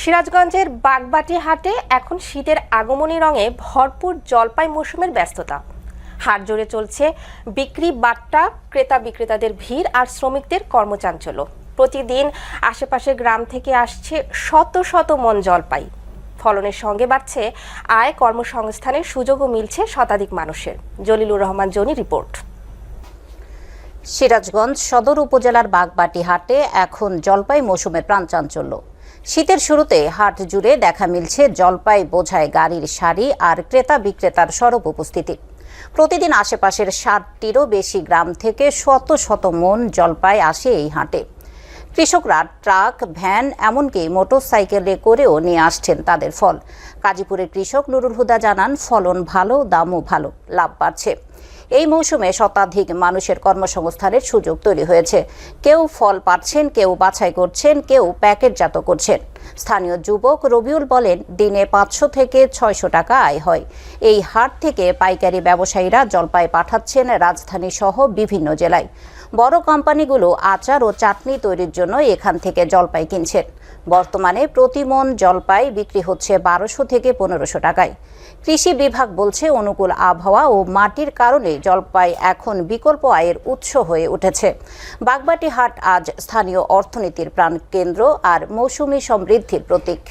সিরাজগঞ্জের বাগবাটি হাটে এখন শীতের আগমনী রঙে ভরপুর জলপাই মৌসুমের ব্যস্ততা। হাট জুড়ে চলছে বিক্রি বাট্টা, ক্রেতা বিক্রেতাদের ভিড় আর শ্রমিকদের কর্মচাঞ্চল্য। প্রতিদিন আশেপাশের গ্রাম থেকে আসছে শত শত মন জলপাই। ফলনের সঙ্গে বাড়ছে আয়, কর্মসংস্থানের সুযোগও মিলছে শতাধিক মানুষের। Jalilur Rahman, Johnny report. সিরাজগঞ্জ সদর উপজেলার বাগবাটি হাটে এখন জলপাই মৌসুমের প্রাণচাঞ্চল্য শীতের শুরুতে হাট জুড়ে দেখা মিলছে জলপাই বোঝায় গাড়ির সারি আর ক্রেতা বিক্রেতার সরব উপস্থিতি। প্রতিদিন আশেপাশের ষাটটিরও বেশি গ্রাম থেকে শত শত মন জলপাই আসে এই হাটে। কৃষকরা ট্রাক, ভ্যান, এমনকি মোটরসাইকেলে করেও নিয়ে আসছেন তাদের ফল। কাজীপুরের কৃষক নুরুল হুদা জানান, ফলন ভালো, দামও ভালো, লাভ বাড়ছে। এই মৌসুমে শতাধিক মানুষের কর্মসংস্থানের সুযোগ তৈরি হয়েছে। কেউ ফল পাচ্ছেন, কেউ বাছাই করছেন, কেউ প্যাকেটজাত করছেন। স্থানীয় যুবক রবিউল বলেন, দিনে পাঁচশো থেকে ছয়শো টাকা আয় হয়। এই হাট থেকে পাইকারি ব্যবসায়ীরা জলপাই পাঠাচ্ছেন রাজধানী সহ বিভিন্ন জেলায়। বড় কোম্পানিগুলো আচার ও চাটনি তৈরির জন্য এখান থেকে জলপাই কিনছেন বর্তমানে প্রতি মন জলপাই বিক্রি হচ্ছে বারোশো থেকে পনেরোশো টাকায়। কৃষি বিভাগ বলছে অনুকূল আবহাওয়া ও মাটির কারণে জলপাই এখন বিকল্প আয়ের উৎস হয়ে উঠেছে। বাগবাটি হাট আজ স্থানীয় অর্থনীতির প্রাণকেন্দ্র আর মৌসুমি সমৃদ্ধির প্রতীক।